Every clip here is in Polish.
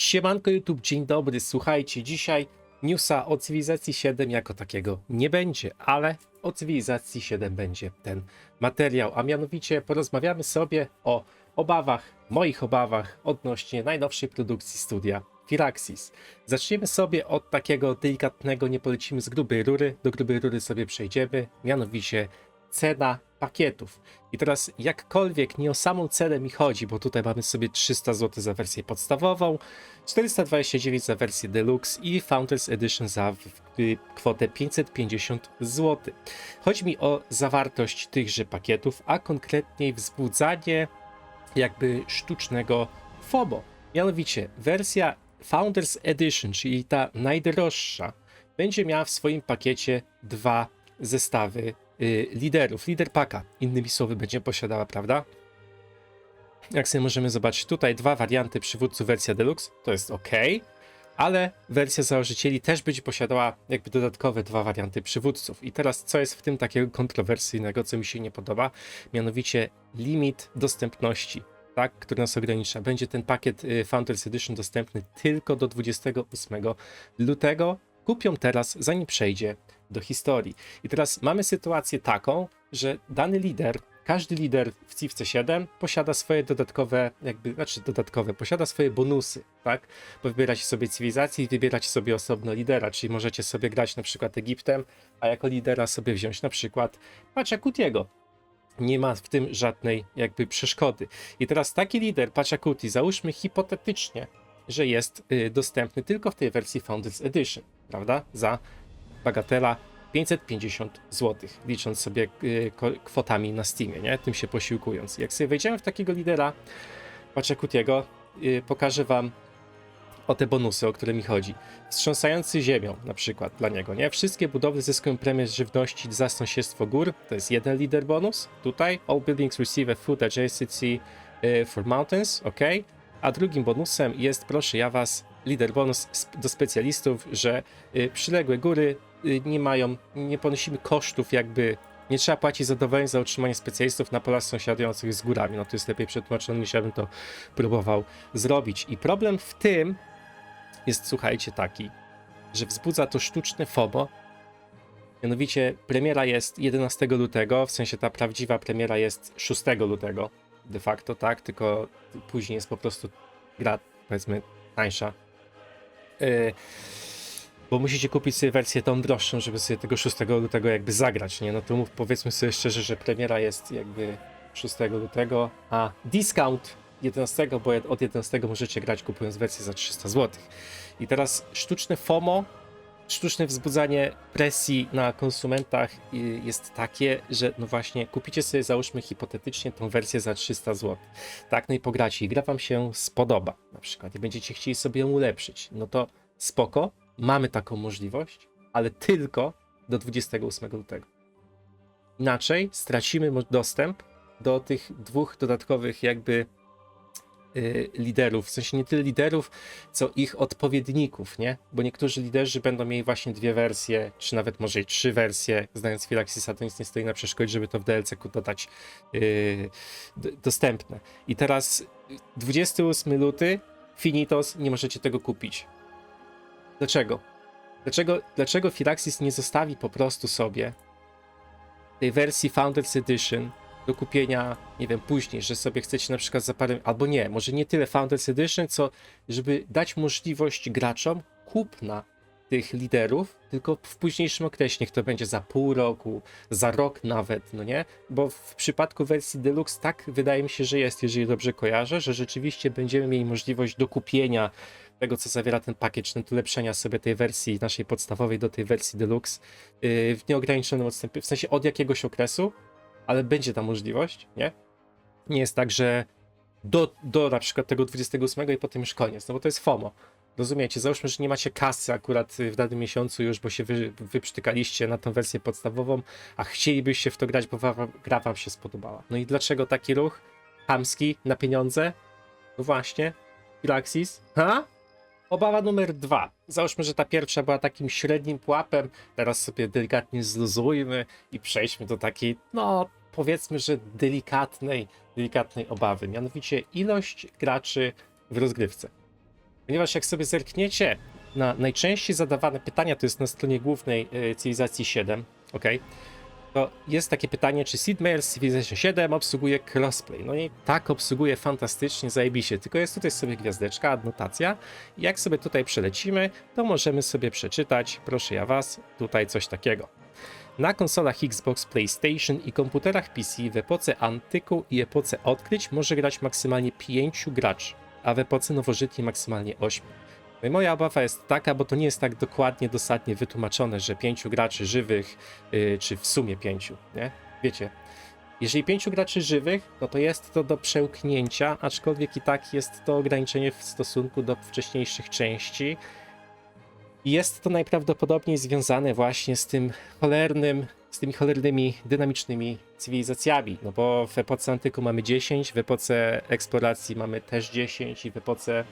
Siemanko YouTube, dzień dobry, słuchajcie, dzisiaj newsa o cywilizacji 7 jako takiego nie będzie, ale o cywilizacji 7 będzie ten materiał, a mianowicie porozmawiamy sobie o obawach, moich obawach odnośnie najnowszej produkcji studia Firaxis. Zaczniemy sobie od takiego delikatnego, nie polecimy z grubej rury, do grubej rury sobie przejdziemy, mianowicie cena pakietów. I teraz jakkolwiek nie o samą cenę mi chodzi, bo tutaj mamy sobie 300 zł za wersję podstawową, 429 za wersję deluxe i Founders Edition za kwotę 550 zł. Chodzi mi o zawartość tychże pakietów, a konkretniej wzbudzanie jakby sztucznego FOMO. Mianowicie wersja Founders Edition, czyli ta najdroższa, będzie miała w swoim pakiecie dwa zestawy liderów, lider paka, innymi słowy będzie posiadała, prawda? Jak sobie możemy zobaczyć tutaj, dwa warianty przywódców, wersja deluxe, to jest ok, ale wersja założycieli też będzie posiadała jakby dodatkowe dwa warianty przywódców. I teraz co jest w tym takiego kontrowersyjnego, co mi się nie podoba, mianowicie limit dostępności, tak, który nas ogranicza. Będzie ten pakiet y, Founders Edition dostępny tylko do 28 lutego. Kupią teraz, zanim przejdzie do historii. I teraz mamy sytuację taką, że dany lider, każdy lider w Civce 7 posiada swoje dodatkowe, jakby, znaczy dodatkowe, posiada swoje bonusy, tak? Bo wybieracie sobie cywilizację i wybieracie sobie osobno lidera, czyli możecie sobie grać na przykład Egiptem, a jako lidera sobie wziąć na przykład Pachakutiego. Nie ma w tym żadnej jakby przeszkody. I teraz taki lider Pachakuti, załóżmy hipotetycznie, że jest y, dostępny tylko w tej wersji Founders Edition, prawda? Za bagatela 550 zł, licząc sobie y, kwotami na Steamie, nie? Tym się posiłkując. Jak sobie wejdziemy w takiego lidera Pachakutiego, y, pokażę wam o te bonusy, o które mi chodzi. Wstrząsający ziemią na przykład dla niego, nie? Wszystkie budowle zyskują premię żywności za sąsiedztwo gór, to jest jeden lider bonus. Tutaj all buildings receive a food adjacency y, for mountains, ok? A drugim bonusem jest, proszę ja was, lider bonus do specjalistów, że y, przyległe góry y, nie mają, nie ponosimy kosztów jakby nie trzeba płacić zadowoleń za utrzymanie specjalistów na polach sąsiadujących z górami. No to jest lepiej przetłumaczone niż ja bym to próbował zrobić. I problem w tym jest, słuchajcie, taki, że wzbudza to sztuczne FOMO. Mianowicie premiera jest 11 lutego, w sensie ta prawdziwa premiera jest 6 lutego. De facto, tak, tylko później jest po prostu gra, powiedzmy, tańsza. Yy, bo musicie kupić sobie wersję tą droższą, żeby sobie tego 6 lutego jakby zagrać, nie? No to mów, powiedzmy sobie szczerze, że premiera jest jakby 6 lutego, a discount 11, bo od 11 możecie grać kupując wersję za 300 zł. I teraz sztuczne FOMO, sztuczne wzbudzanie presji na konsumentach y, jest takie, że no właśnie kupicie sobie załóżmy hipotetycznie tą wersję za 300 zł. Tak, no i pogracie i gra wam się spodoba na przykład i będziecie chcieli sobie ją ulepszyć. No to spoko, mamy taką możliwość, ale tylko do 28 lutego. Inaczej stracimy dostęp do tych dwóch dodatkowych jakby liderów, w sensie nie tyle liderów, co ich odpowiedników, nie? Bo niektórzy liderzy będą mieli właśnie dwie wersje, czy nawet może i trzy wersje, znając Firaxisa, to nic nie stoi na przeszkodzie, żeby to w DLC-ku dodać yy, dostępne. I teraz y, 28 luty, finitos, nie możecie tego kupić. Dlaczego? Dlaczego, dlaczego Firaxis nie zostawi po prostu sobie tej wersji Founders Edition do kupienia, nie wiem, później, że sobie chcecie na przykład za parę, albo nie, może nie tyle Founders Edition, co żeby dać możliwość graczom kupna tych liderów, tylko w późniejszym okresie, niech to będzie za pół roku, za rok nawet, no nie? Bo w przypadku wersji Deluxe tak wydaje mi się, że jest, jeżeli dobrze kojarzę, że rzeczywiście będziemy mieli możliwość dokupienia tego, co zawiera ten pakiet, czy ulepszenia sobie tej wersji naszej podstawowej do tej wersji Deluxe yy, w nieograniczonym odstępie, w sensie od jakiegoś okresu, ale będzie ta możliwość, nie? Nie jest tak, że do, do na przykład tego 28 i potem już koniec, no bo to jest FOMO. Rozumiecie, załóżmy, że nie macie kasy akurat w danym miesiącu już, bo się wy, wyprztykaliście na tą wersję podstawową, a chcielibyście w to grać, bo gra wam się spodobała. No i dlaczego taki ruch hamski na pieniądze? No właśnie, Firaxis, ha? Obawa numer dwa. Załóżmy, że ta pierwsza była takim średnim pułapem, teraz sobie delikatnie zluzujmy i przejdźmy do takiej, no powiedzmy, że delikatnej, delikatnej obawy, mianowicie ilość graczy w rozgrywce. Ponieważ jak sobie zerkniecie na najczęściej zadawane pytania, to jest na stronie głównej y, cywilizacji 7, ok? To jest takie pytanie, czy Sid Meier's Civilization 7 obsługuje crossplay? No i tak, obsługuje fantastycznie, zajebiście, tylko jest tutaj sobie gwiazdeczka, adnotacja. Jak sobie tutaj przelecimy, to możemy sobie przeczytać, proszę ja was, tutaj coś takiego. Na konsolach Xbox, PlayStation i komputerach PC w epoce antyku i epoce odkryć może grać maksymalnie 5 graczy, a w epoce nowożytnej maksymalnie 8. No i moja obawa jest taka, bo to nie jest tak dokładnie, dosadnie wytłumaczone, że 5 graczy żywych, yy, czy w sumie 5, nie? Wiecie, jeżeli 5 graczy żywych, no to jest to do przełknięcia, aczkolwiek i tak jest to ograniczenie w stosunku do wcześniejszych części. Jest to najprawdopodobniej związane właśnie z tym cholernym, z tymi cholernymi, dynamicznymi cywilizacjami. No bo w epoce antyku mamy 10, w epoce eksploracji mamy też 10 i w epoce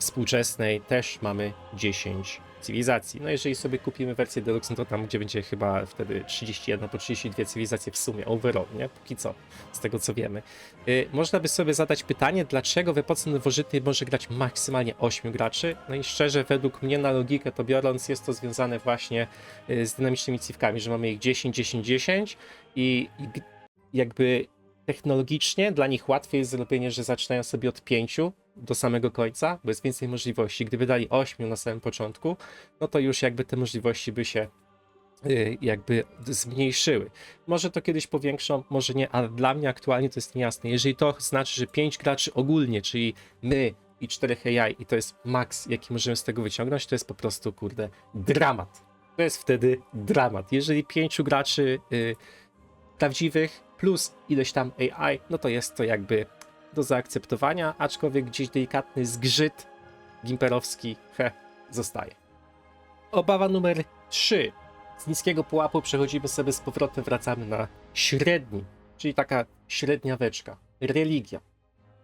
współczesnej też mamy 10 cywilizacji. No jeżeli sobie kupimy wersję Deluxe, no to tam gdzie będzie chyba wtedy 31 po 32 cywilizacje w sumie, overall, nie? Póki co, z tego co wiemy. Y, można by sobie zadać pytanie, dlaczego w epoce nowożytnej może grać maksymalnie 8 graczy? No i szczerze, według mnie na logikę to biorąc, jest to związane właśnie y, z dynamicznymi cywkami, że mamy ich 10, 10, 10 i i jakby technologicznie dla nich łatwiej jest zrobienie, że zaczynają sobie od 5 do samego końca, bo jest więcej możliwości. Gdyby dali 8 na samym początku, no to już jakby te możliwości by się y, jakby zmniejszyły. Może to kiedyś powiększą, może nie, ale dla mnie aktualnie to jest niejasne. Jeżeli to znaczy, że 5 graczy ogólnie, czyli my i 4 AI i to jest maks, jaki możemy z tego wyciągnąć, to jest po prostu, kurde, dramat. To jest wtedy dramat. Jeżeli 5 graczy y, prawdziwych plus ileś tam AI, no to jest to jakby do zaakceptowania, aczkolwiek gdzieś delikatny zgrzyt gimperowski, he, zostaje. Obawa numer 3. Z niskiego pułapu przechodzimy sobie z powrotem, wracamy na średni, czyli taka średnia weczka. Religia.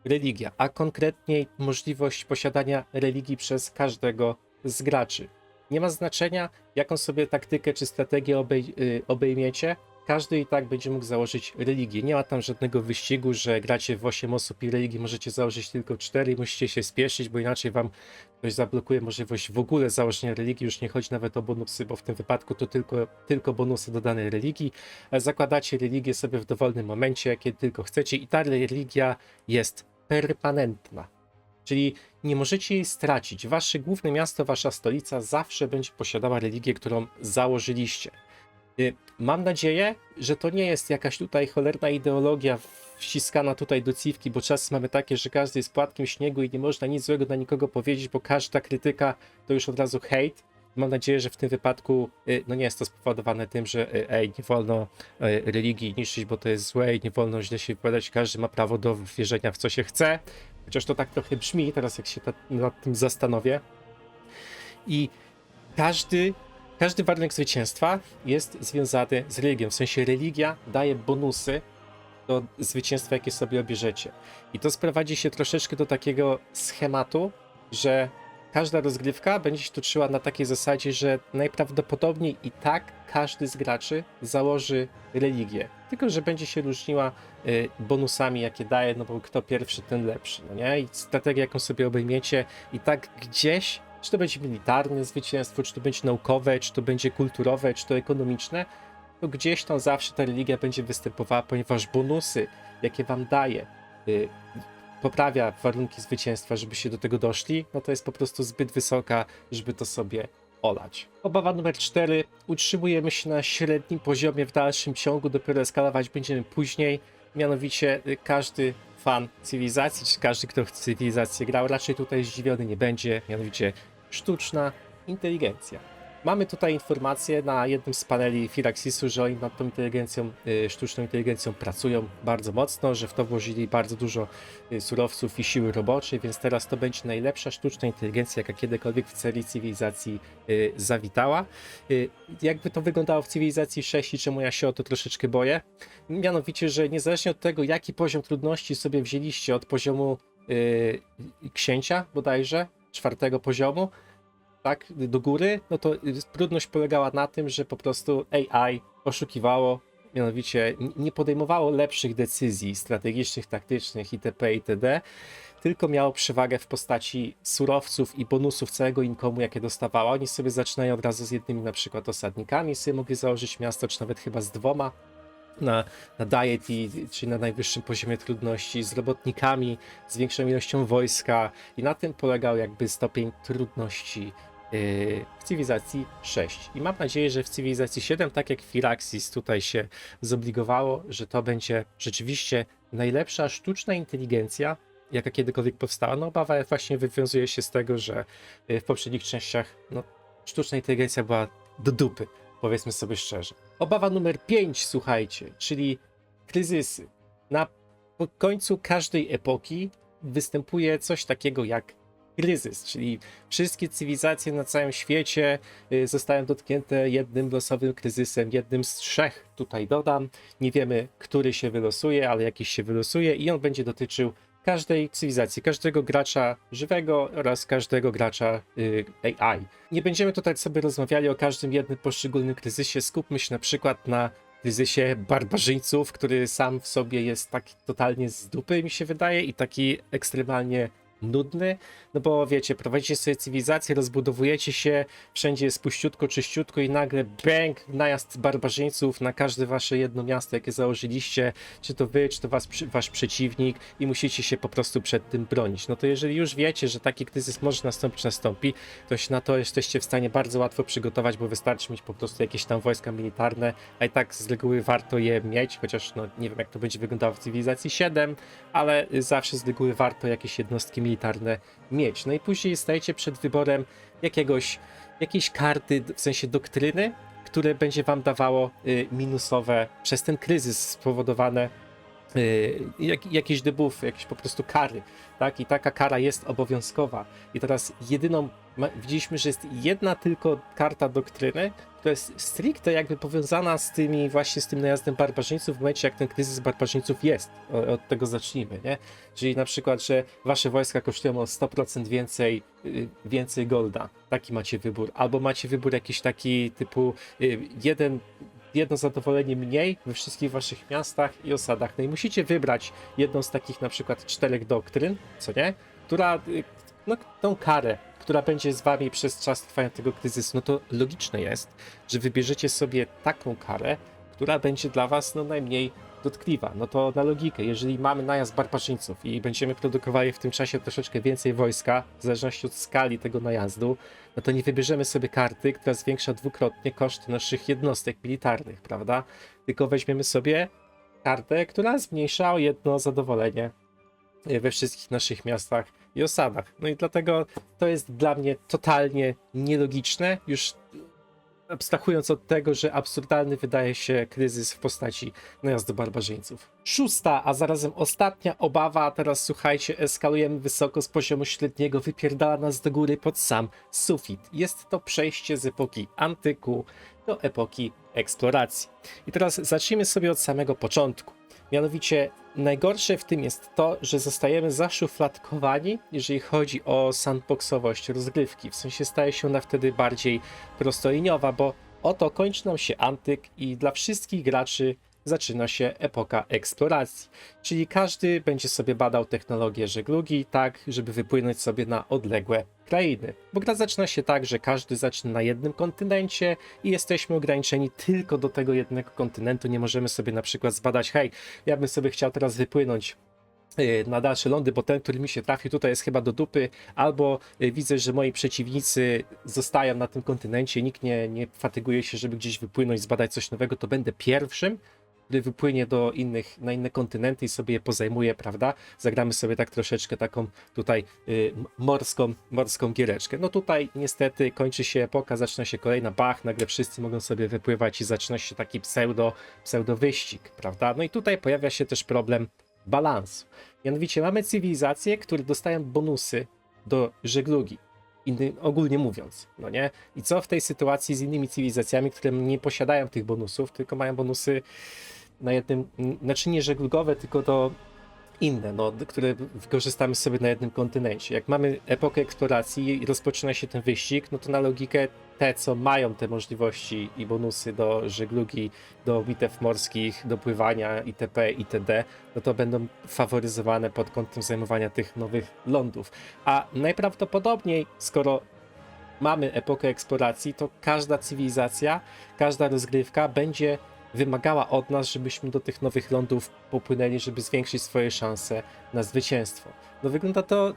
Religia, a konkretniej możliwość posiadania religii przez każdego z graczy. Nie ma znaczenia, jaką sobie taktykę czy strategię obej y, obejmiecie, każdy i tak będzie mógł założyć religię. Nie ma tam żadnego wyścigu, że gracie w 8 osób i religii możecie założyć tylko 4 i musicie się spieszyć, bo inaczej wam ktoś zablokuje możliwość w ogóle założenia religii. Już nie chodzi nawet o bonusy, bo w tym wypadku to tylko, tylko bonusy do danej religii. E, Zakładacie religię sobie w dowolnym momencie, kiedy tylko chcecie i ta religia jest permanentna. Czyli nie możecie jej stracić. Wasze główne miasto, wasza stolica zawsze będzie posiadała religię, którą założyliście. Y, Mam nadzieję, że to nie jest jakaś tutaj cholerna ideologia wciskana tutaj do ciwki, bo czasy mamy takie, że każdy jest płatkiem śniegu i nie można nic złego na nikogo powiedzieć, bo każda krytyka to już od razu hejt. Mam nadzieję, że w tym wypadku y, no nie jest to spowodowane tym, że y, ej, nie wolno religii niszczyć, bo to jest złe i nie wolno źle się wypowiadać. Każdy ma prawo do wierzenia w co się chce. Chociaż to tak trochę brzmi, teraz jak się nad tym zastanowię. I każdy każdy warunek zwycięstwa jest związany z religią. W sensie religia daje bonusy do zwycięstwa, jakie sobie obierzecie. I to sprowadzi się troszeczkę do takiego schematu, że każda rozgrywka będzie się toczyła na takiej zasadzie, że najprawdopodobniej i tak każdy z graczy założy religię. Tylko, że będzie się różniła y, bonusami, jakie daje, no bo kto pierwszy, ten lepszy, no nie? I strategia, jaką sobie obejmiecie, i tak gdzieś czy to będzie militarne zwycięstwo, czy to będzie naukowe, czy to będzie kulturowe, czy to ekonomiczne, to gdzieś tam zawsze ta religia będzie występowała, ponieważ bonusy, jakie wam daje, y, poprawia warunki zwycięstwa, żeby się do tego doszli, no to jest po prostu zbyt wysoka, żeby to sobie olać. Obawa numer 4. Utrzymujemy się na średnim poziomie w dalszym ciągu, dopiero eskalować będziemy później. Mianowicie y, każdy fan cywilizacji, czy każdy, kto w cywilizację grał, raczej tutaj zdziwiony nie będzie. Mianowicie sztuczna inteligencja. Mamy tutaj informację na jednym z paneli Firaxisu, że oni nad tą inteligencją, y, sztuczną inteligencją pracują bardzo mocno, że w to włożyli bardzo dużo y, surowców i siły roboczej, więc teraz to będzie najlepsza sztuczna inteligencja, jaka kiedykolwiek w serii cywilizacji y, zawitała. Jakby to wyglądało w cywilizacji 6 i czemu ja się o to troszeczkę boję? Mianowicie, że niezależnie od tego, jaki poziom trudności sobie wzięliście od poziomu księcia bodajże, czwartego poziomu, tak, do góry, no to trudność polegała na tym, że po prostu AI oszukiwało, mianowicie nie podejmowało lepszych decyzji strategicznych, taktycznych itp. itd., tylko miało przewagę w postaci surowców i bonusów całego inkomu, jakie dostawała. Oni sobie zaczynają od razu z jednymi na przykład osadnikami, sobie mogli założyć miasto, czy nawet chyba z dwoma na, na deity, czyli na najwyższym poziomie trudności, z robotnikami, z większą ilością wojska i na tym polegał jakby stopień trudności w cywilizacji 6. I mam nadzieję, że w cywilizacji 7, tak jak Firaxis tutaj się zobligowało, że to będzie rzeczywiście najlepsza sztuczna inteligencja, jaka kiedykolwiek powstała. No obawa właśnie wywiązuje się z tego, że yy, w poprzednich częściach no, sztuczna inteligencja była do dupy, powiedzmy sobie szczerze. Obawa numer 5, słuchajcie, czyli kryzysy. Na końcu każdej epoki występuje coś takiego jak kryzys, czyli wszystkie cywilizacje na całym świecie y, zostają dotknięte jednym losowym kryzysem, jednym z trzech tutaj dodam. Nie wiemy, który się wylosuje, ale jakiś się wylosuje i on będzie dotyczył każdej cywilizacji, każdego gracza żywego oraz każdego gracza y, AI. Nie będziemy tutaj sobie rozmawiali o każdym jednym poszczególnym kryzysie, skupmy się na przykład na kryzysie barbarzyńców, który sam w sobie jest tak totalnie z dupy, mi się wydaje, i taki ekstremalnie nudny, no bo wiecie, prowadzicie sobie cywilizację, rozbudowujecie się, wszędzie jest puściutko, czyściutko i nagle bang, najazd barbarzyńców na każde wasze jedno miasto, jakie założyliście, czy to wy, czy to was, wasz przeciwnik i musicie się po prostu przed tym bronić. No to jeżeli już wiecie, że taki kryzys może nastąpić, nastąpi, to się na to jesteście w stanie bardzo łatwo przygotować, bo wystarczy mieć po prostu jakieś tam wojska militarne, a i tak z reguły warto je mieć, chociaż no nie wiem jak to będzie wyglądało w cywilizacji 7, ale zawsze z reguły warto jakieś jednostki militarne mieć. No i później stajecie przed wyborem jakiegoś, jakiejś karty, w sensie doktryny, które będzie wam dawało y, minusowe przez ten kryzys spowodowane jak, jakieś debuffy, jakieś po prostu kary, tak? I taka kara jest obowiązkowa. I teraz jedyną, widzieliśmy, że jest jedna tylko karta doktryny, która jest stricte jakby powiązana z tymi, właśnie z tym najazdem barbarzyńców w momencie, jak ten kryzys barbarzyńców jest. Od tego zacznijmy, nie? Czyli na przykład, że wasze wojska kosztują o 100% więcej, y, więcej golda. Taki macie wybór. Albo macie wybór jakiś taki typu y, jeden jedno zadowolenie mniej we wszystkich waszych miastach i osadach. No i musicie wybrać jedną z takich na przykład czterech doktryn, co nie? Która, y, no tą karę, która będzie z wami przez czas trwania tego kryzysu, no to logiczne jest, że wybierzecie sobie taką karę, która będzie dla was no najmniej dotkliwa. No to na logikę, jeżeli mamy najazd barbarzyńców i będziemy produkowali w tym czasie troszeczkę więcej wojska, w zależności od skali tego najazdu, no to nie wybierzemy sobie karty, która zwiększa dwukrotnie koszty naszych jednostek militarnych, prawda? Tylko weźmiemy sobie kartę, która zmniejsza o jedno zadowolenie e, we wszystkich naszych miastach i osadach. No i dlatego to jest dla mnie totalnie nielogiczne, już abstrahując od tego, że absurdalny wydaje się kryzys w postaci najazdu barbarzyńców. Szósta, a zarazem ostatnia obawa, teraz słuchajcie, eskalujemy wysoko z poziomu średniego, wypierdala nas do góry pod sam sufit. Jest to przejście z epoki antyku do epoki eksploracji. I teraz zacznijmy sobie od samego początku. Mianowicie najgorsze w tym jest to, że zostajemy zaszufladkowani, jeżeli chodzi o sandboxowość rozgrywki. W sensie staje się ona wtedy bardziej prostoliniowa, bo oto kończy nam się antyk i dla wszystkich graczy zaczyna się epoka eksploracji. Czyli każdy będzie sobie badał technologię żeglugi tak, żeby wypłynąć sobie na odległe krainy. Bo gra zaczyna się tak, że każdy zaczyna na jednym kontynencie i jesteśmy ograniczeni tylko do tego jednego kontynentu. Nie możemy sobie na przykład zbadać, hej, ja bym sobie chciał teraz wypłynąć y, na dalsze lądy, bo ten, który mi się trafi tutaj jest chyba do dupy, albo y, widzę, że moi przeciwnicy zostają na tym kontynencie, nikt nie, nie fatyguje się, żeby gdzieś wypłynąć, zbadać coś nowego, to będę pierwszym, który wypłynie do innych, na inne kontynenty i sobie je pozajmuje, prawda? Zagramy sobie tak troszeczkę taką tutaj y, morską, morską giereczkę. No tutaj niestety kończy się epoka, zaczyna się kolejna bach, nagle wszyscy mogą sobie wypływać i zaczyna się taki pseudo, pseudo wyścig, prawda? No i tutaj pojawia się też problem balansu. Mianowicie mamy cywilizacje, które dostają bonusy do żeglugi. Inny, ogólnie mówiąc, no nie? I co w tej sytuacji z innymi cywilizacjami, które nie posiadają tych bonusów, tylko mają bonusy na jednym, n- znaczy nie żeglugowe, tylko to inne, no, które wykorzystamy sobie na jednym kontynencie. Jak mamy epokę eksploracji i rozpoczyna się ten wyścig, no to na logikę te, co mają te możliwości i bonusy do żeglugi, do bitew morskich, do pływania itp. itd., no to będą faworyzowane pod kątem zajmowania tych nowych lądów. A najprawdopodobniej, skoro mamy epokę eksploracji, to każda cywilizacja, każda rozgrywka będzie wymagała od nas, żebyśmy do tych nowych lądów popłynęli, żeby zwiększyć swoje szanse na zwycięstwo. No wygląda to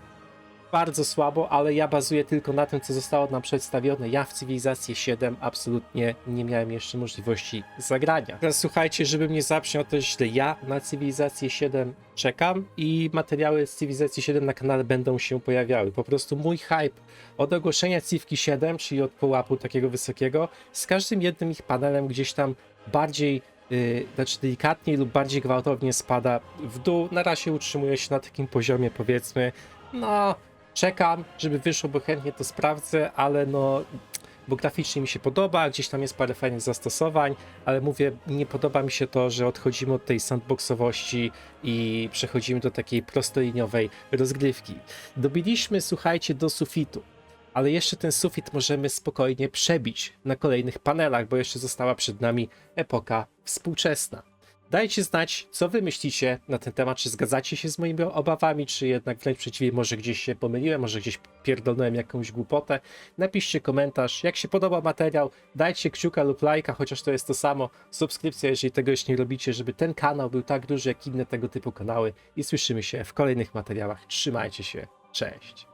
bardzo słabo, ale ja bazuję tylko na tym, co zostało nam przedstawione. Ja w Cywilizacji 7 absolutnie nie miałem jeszcze możliwości zagrania. Teraz słuchajcie, żeby mnie zabrzmiał też źle, ja na Cywilizację 7 czekam i materiały z Cywilizacji 7 na kanale będą się pojawiały. Po prostu mój hype od ogłoszenia Civki 7, czyli od pułapu takiego wysokiego, z każdym jednym ich panelem gdzieś tam bardziej yy, znaczy delikatniej lub bardziej gwałtownie spada w dół. Na razie utrzymuje się na takim poziomie, powiedzmy, no, czekam, żeby wyszło, bo chętnie to sprawdzę, ale no, bo graficznie mi się podoba, gdzieś tam jest parę fajnych zastosowań, ale mówię, nie podoba mi się to, że odchodzimy od tej sandboxowości i przechodzimy do takiej prostoliniowej rozgrywki. Dobiliśmy, słuchajcie, do sufitu. Ale jeszcze ten sufit możemy spokojnie przebić na kolejnych panelach, bo jeszcze została przed nami epoka współczesna. Dajcie znać, co wy myślicie na ten temat, czy zgadzacie się z moimi obawami, czy jednak wręcz przeciwnie, może gdzieś się pomyliłem, może gdzieś pierdolnąłem jakąś głupotę. Napiszcie komentarz, jak się podoba materiał, dajcie kciuka lub lajka, chociaż to jest to samo, subskrypcja, jeżeli tego jeszcze nie robicie, żeby ten kanał był tak duży jak inne tego typu kanały i słyszymy się w kolejnych materiałach. Trzymajcie się, cześć!